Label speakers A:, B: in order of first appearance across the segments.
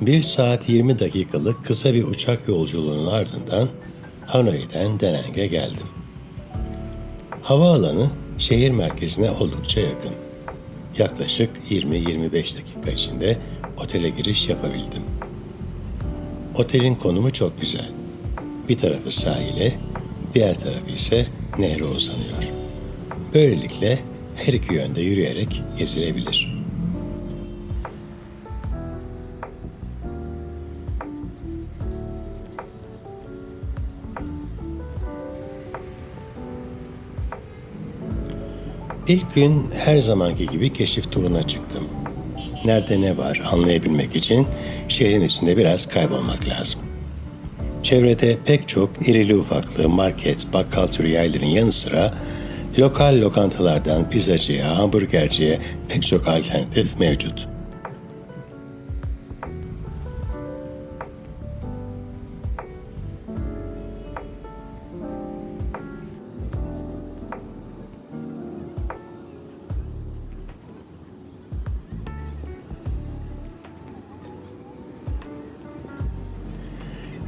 A: 1 saat 20 dakikalık kısa bir uçak yolculuğunun ardından Hanoi'den Denang'e geldim. Havaalanı şehir merkezine oldukça yakın. Yaklaşık 20-25 dakika içinde otele giriş yapabildim. Otelin konumu çok güzel. Bir tarafı sahile, diğer tarafı ise nehre uzanıyor. Böylelikle her iki yönde yürüyerek gezilebilir. İlk gün her zamanki gibi keşif turuna çıktım. Nerede ne var anlayabilmek için şehrin içinde biraz kaybolmak lazım. Çevrede pek çok irili ufaklı market, bakkal türü yerlerin yanı sıra lokal lokantalardan pizzacıya, hamburgerciye pek çok alternatif mevcut.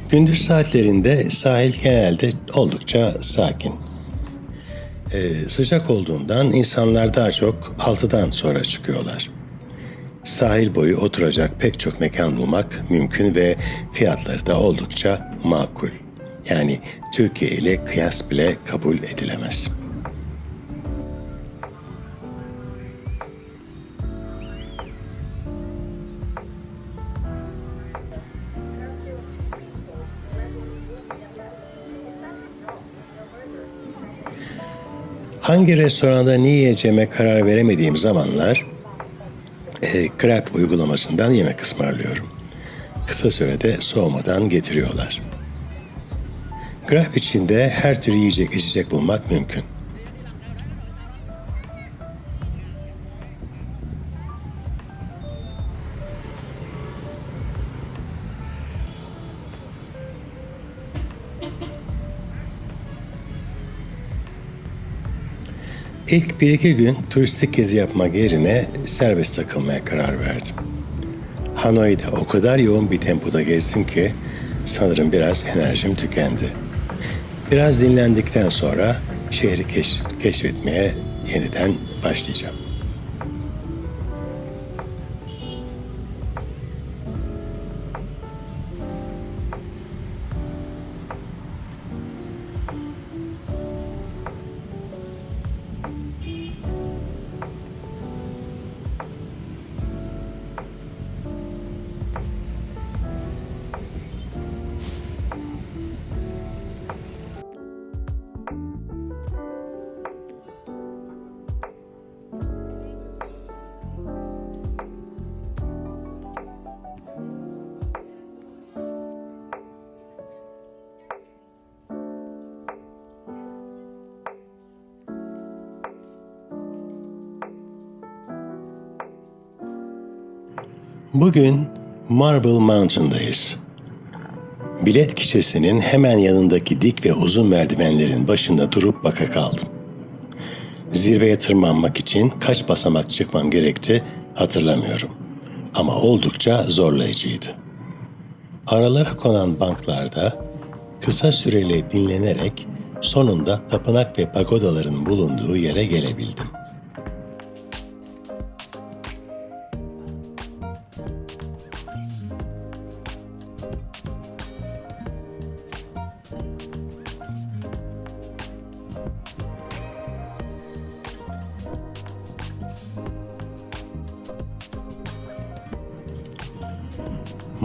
A: Gündüz saatlerinde sahil genelde oldukça sakin. Ee, sıcak olduğundan insanlar daha çok 6'dan sonra çıkıyorlar. Sahil boyu oturacak pek çok mekan bulmak mümkün ve fiyatları da oldukça makul. Yani Türkiye ile kıyas bile kabul edilemez. Hangi restoranda ne yiyeceğime karar veremediğim zamanlar e, Grab uygulamasından yemek ısmarlıyorum. Kısa sürede soğumadan getiriyorlar. Grab içinde her tür yiyecek içecek bulmak mümkün. İlk bir iki gün turistik gezi yapmak yerine serbest takılmaya karar verdim. Hanoi'de o kadar yoğun bir tempoda gezdim ki sanırım biraz enerjim tükendi. Biraz dinlendikten sonra şehri keşf- keşfetmeye yeniden başlayacağım. Bugün Marble Mountain'dayız. Bilet kişisinin hemen yanındaki dik ve uzun merdivenlerin başında durup baka kaldım. Zirveye tırmanmak için kaç basamak çıkmam gerekti hatırlamıyorum. Ama oldukça zorlayıcıydı. Aralara konan banklarda kısa süreli dinlenerek sonunda tapınak ve pagodaların bulunduğu yere gelebildim.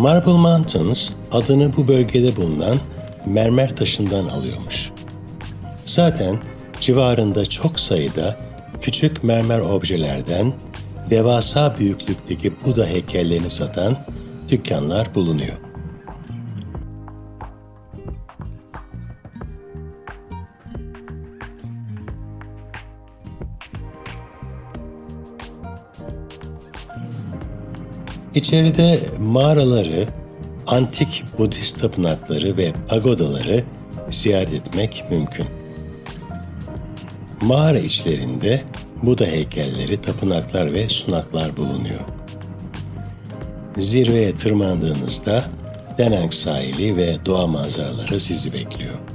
A: Marble Mountains adını bu bölgede bulunan mermer taşından alıyormuş. Zaten civarında çok sayıda küçük mermer objelerden devasa büyüklükteki Buda heykellerini satan dükkanlar bulunuyor. İçeride mağaraları, antik Budist tapınakları ve pagodaları ziyaret etmek mümkün. Mağara içlerinde Buda heykelleri, tapınaklar ve sunaklar bulunuyor. Zirveye tırmandığınızda Da Nang sahili ve doğa manzaraları sizi bekliyor.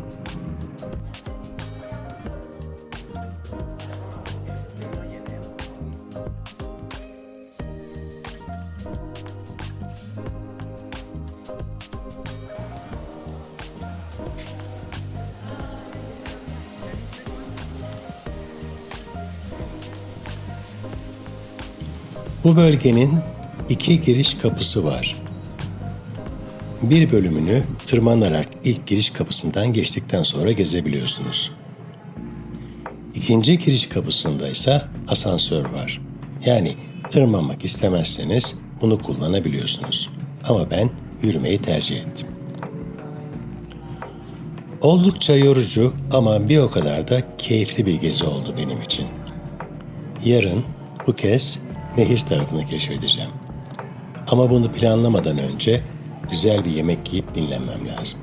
A: Bu bölgenin iki giriş kapısı var. Bir bölümünü tırmanarak ilk giriş kapısından geçtikten sonra gezebiliyorsunuz. İkinci giriş kapısında ise asansör var. Yani tırmanmak istemezseniz bunu kullanabiliyorsunuz. Ama ben yürümeyi tercih ettim. Oldukça yorucu ama bir o kadar da keyifli bir gezi oldu benim için. Yarın bu kez nehir tarafını keşfedeceğim. Ama bunu planlamadan önce güzel bir yemek yiyip dinlenmem lazım.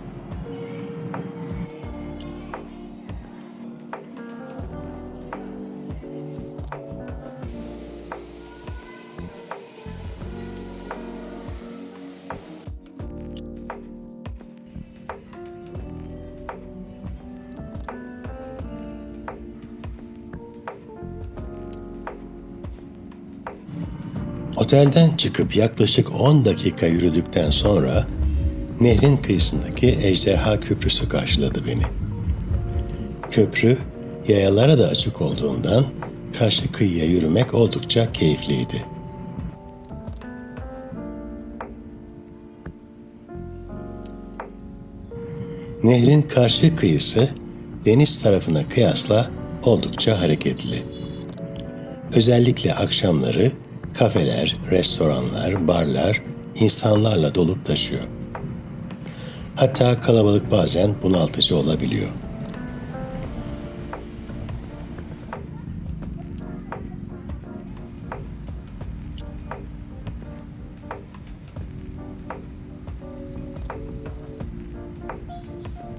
A: Otelden çıkıp yaklaşık 10 dakika yürüdükten sonra nehrin kıyısındaki Ejderha Köprüsü karşıladı beni. Köprü yayalara da açık olduğundan karşı kıyıya yürümek oldukça keyifliydi. Nehrin karşı kıyısı deniz tarafına kıyasla oldukça hareketli. Özellikle akşamları kafeler, restoranlar, barlar insanlarla dolup taşıyor. Hatta kalabalık bazen bunaltıcı olabiliyor.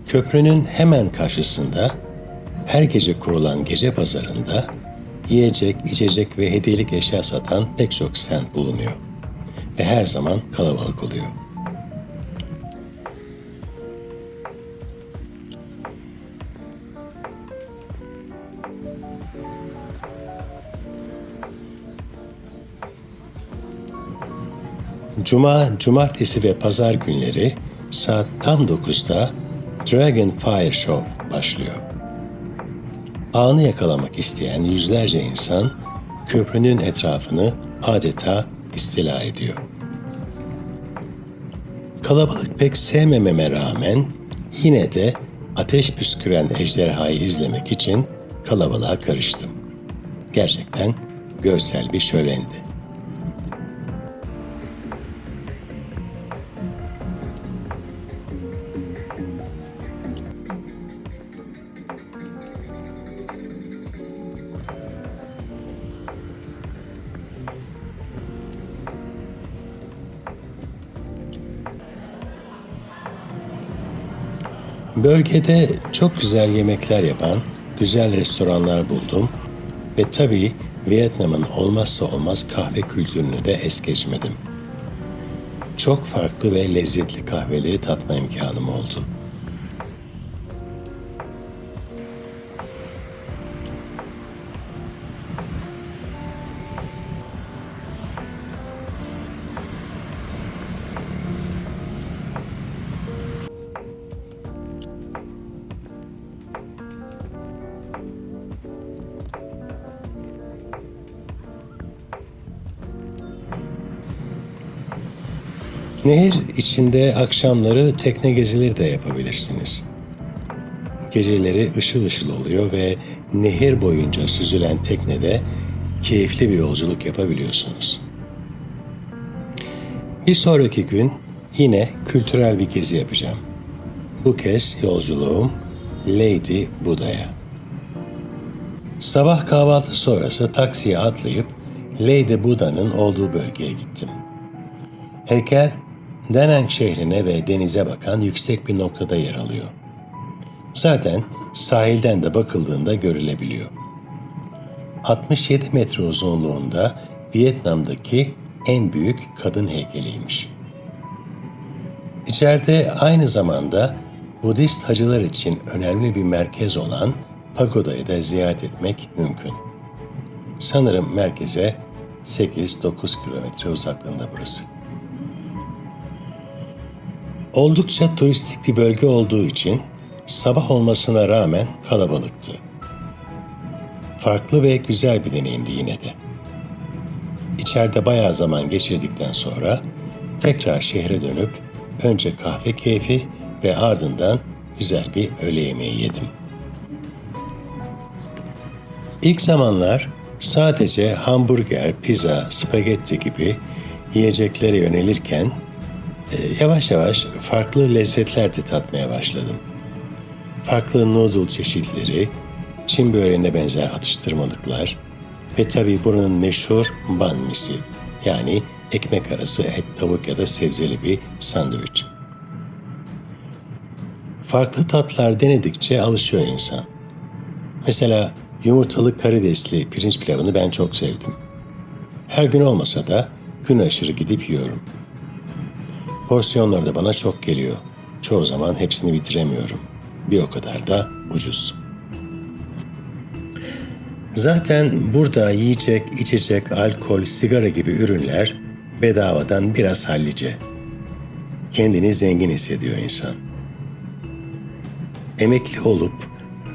A: Köprünün hemen karşısında her gece kurulan gece pazarında yiyecek, içecek ve hediyelik eşya satan pek çok stand bulunuyor. Ve her zaman kalabalık oluyor. Cuma, cumartesi ve pazar günleri saat tam 9'da Dragon Fire Show başlıyor. Anı yakalamak isteyen yüzlerce insan köprünün etrafını adeta istila ediyor. Kalabalık pek sevmememe rağmen yine de ateş püsküren ejderhayı izlemek için kalabalığa karıştım. Gerçekten görsel bir şölendi. Bölgede çok güzel yemekler yapan güzel restoranlar buldum ve tabii Vietnam'ın olmazsa olmaz kahve kültürünü de es geçmedim. Çok farklı ve lezzetli kahveleri tatma imkanım oldu. Nehir içinde akşamları tekne gezileri de yapabilirsiniz. Geceleri ışıl ışıl oluyor ve nehir boyunca süzülen teknede keyifli bir yolculuk yapabiliyorsunuz. Bir sonraki gün yine kültürel bir gezi yapacağım. Bu kez yolculuğum Lady Buda'ya. Sabah kahvaltı sonrası taksiye atlayıp Lady Buda'nın olduğu bölgeye gittim. Heykel Danang şehrine ve denize bakan yüksek bir noktada yer alıyor. Zaten sahilden de bakıldığında görülebiliyor. 67 metre uzunluğunda Vietnam'daki en büyük kadın heykeliymiş. İçeride aynı zamanda Budist hacılar için önemli bir merkez olan pagodayı da ziyaret etmek mümkün. Sanırım merkeze 8-9 kilometre uzaklığında burası. Oldukça turistik bir bölge olduğu için sabah olmasına rağmen kalabalıktı. Farklı ve güzel bir deneyimdi yine de. İçeride bayağı zaman geçirdikten sonra tekrar şehre dönüp önce kahve keyfi ve ardından güzel bir öğle yemeği yedim. İlk zamanlar sadece hamburger, pizza, spagetti gibi yiyeceklere yönelirken yavaş yavaş farklı lezzetler de tatmaya başladım. Farklı noodle çeşitleri, Çin böreğine benzer atıştırmalıklar ve tabii buranın meşhur ban misi yani ekmek arası et, tavuk ya da sebzeli bir sandviç. Farklı tatlar denedikçe alışıyor insan. Mesela yumurtalı karidesli pirinç pilavını ben çok sevdim. Her gün olmasa da gün aşırı gidip yiyorum. Porsiyonları da bana çok geliyor. Çoğu zaman hepsini bitiremiyorum. Bir o kadar da ucuz. Zaten burada yiyecek, içecek, alkol, sigara gibi ürünler bedavadan biraz hallice. Kendini zengin hissediyor insan. Emekli olup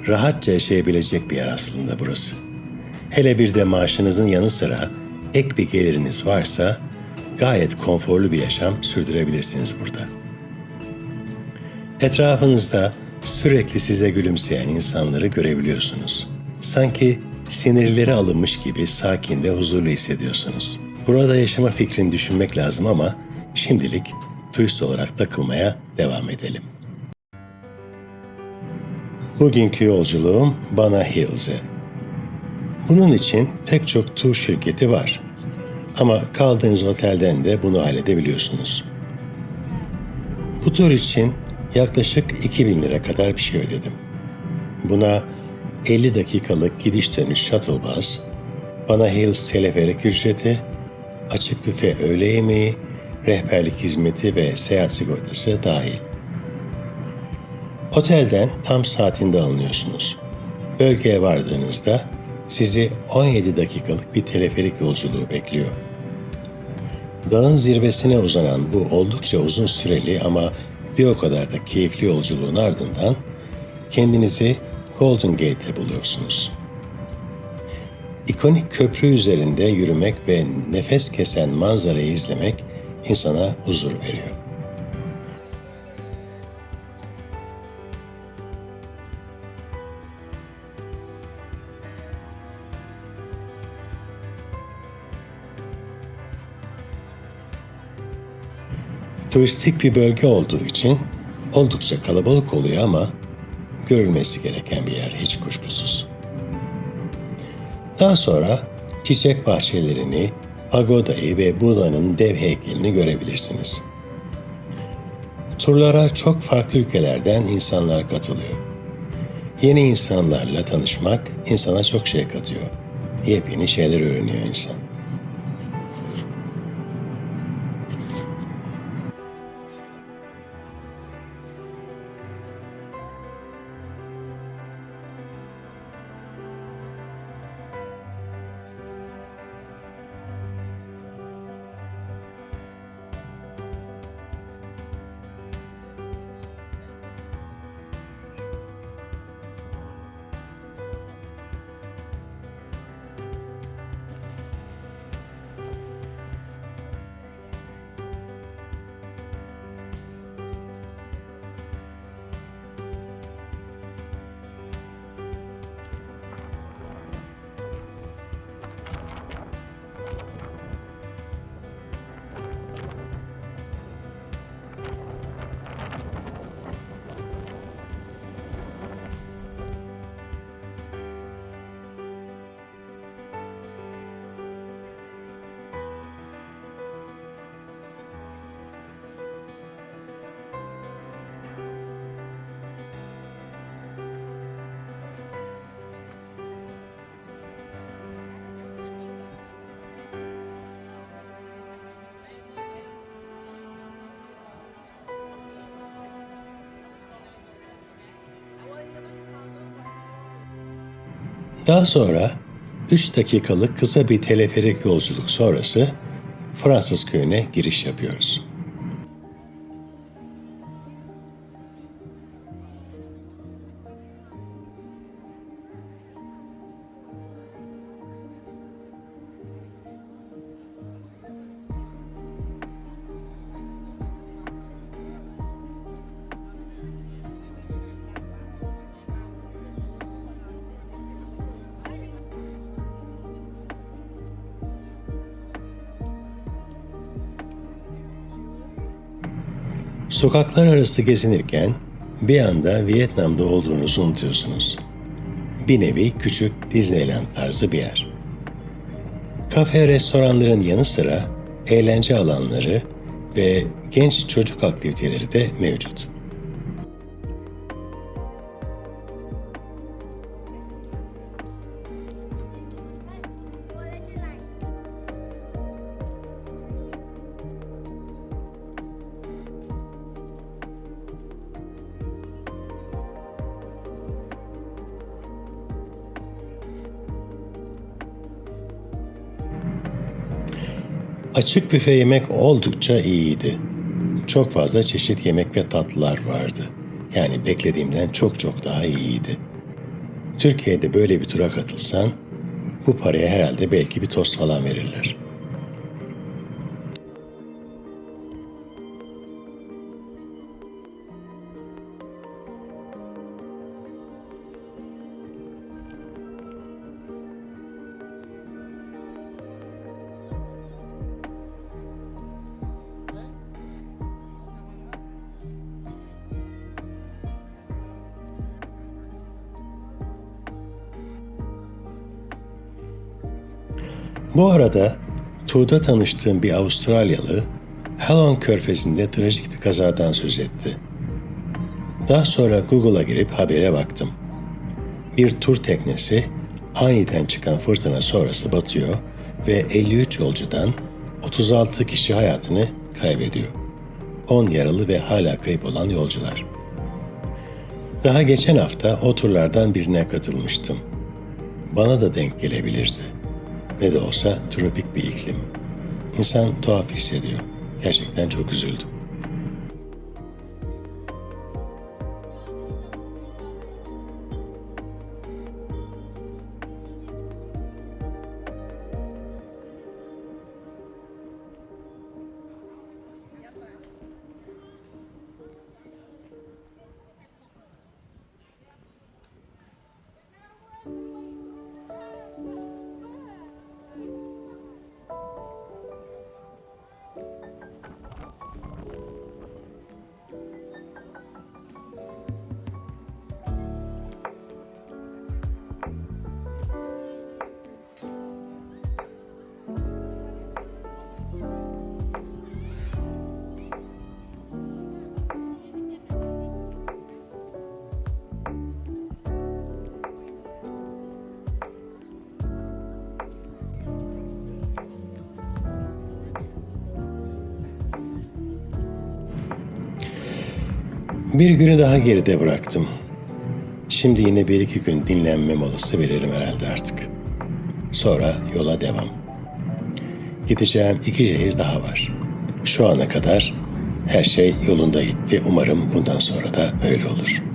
A: rahatça yaşayabilecek bir yer aslında burası. Hele bir de maaşınızın yanı sıra ek bir geliriniz varsa gayet konforlu bir yaşam sürdürebilirsiniz burada. Etrafınızda sürekli size gülümseyen insanları görebiliyorsunuz. Sanki sinirleri alınmış gibi sakin ve huzurlu hissediyorsunuz. Burada yaşama fikrini düşünmek lazım ama şimdilik turist olarak takılmaya devam edelim. Bugünkü yolculuğum Bana Hills'e. Bunun için pek çok tur şirketi var. Ama kaldığınız otelden de bunu halledebiliyorsunuz. Bu tur için yaklaşık 2000 lira kadar bir şey ödedim. Buna 50 dakikalık gidiş dönüş shuttle bus, Bana Hills teleferik ücreti, açık büfe öğle yemeği, rehberlik hizmeti ve seyahat sigortası dahil. Otelden tam saatinde alınıyorsunuz. Bölgeye vardığınızda sizi 17 dakikalık bir teleferik yolculuğu bekliyor. Dağın zirvesine uzanan bu oldukça uzun süreli ama bir o kadar da keyifli yolculuğun ardından kendinizi Golden Gate'e buluyorsunuz. İkonik köprü üzerinde yürümek ve nefes kesen manzarayı izlemek insana huzur veriyor. Turistik bir bölge olduğu için oldukça kalabalık oluyor ama görülmesi gereken bir yer hiç kuşkusuz. Daha sonra çiçek bahçelerini, pagodayı ve Buda'nın dev heykelini görebilirsiniz. Turlara çok farklı ülkelerden insanlar katılıyor. Yeni insanlarla tanışmak insana çok şey katıyor. Yepyeni şeyler öğreniyor insan. Daha sonra 3 dakikalık kısa bir teleferik yolculuk sonrası Fransız köyüne giriş yapıyoruz. Sokaklar arası gezinirken bir anda Vietnam'da olduğunuzu unutuyorsunuz. Bir nevi küçük Disneyland tarzı bir yer. Kafe restoranların yanı sıra eğlence alanları ve genç çocuk aktiviteleri de mevcut. Açık büfe yemek oldukça iyiydi. Çok fazla çeşit yemek ve tatlılar vardı. Yani beklediğimden çok çok daha iyiydi. Türkiye'de böyle bir tura katılsan bu paraya herhalde belki bir tost falan verirler. Bu arada turda tanıştığım bir Avustralyalı Halon Körfezi'nde trajik bir kazadan söz etti. Daha sonra Google'a girip habere baktım. Bir tur teknesi aniden çıkan fırtına sonrası batıyor ve 53 yolcudan 36 kişi hayatını kaybediyor. 10 yaralı ve hala kayıp olan yolcular. Daha geçen hafta o turlardan birine katılmıştım. Bana da denk gelebilirdi. Ne de olsa tropik bir iklim. İnsan tuhaf hissediyor. Gerçekten çok üzüldüm. Bir günü daha geride bıraktım. Şimdi yine bir iki gün dinlenme molası veririm herhalde artık. Sonra yola devam. Gideceğim iki şehir daha var. Şu ana kadar her şey yolunda gitti. Umarım bundan sonra da öyle olur.''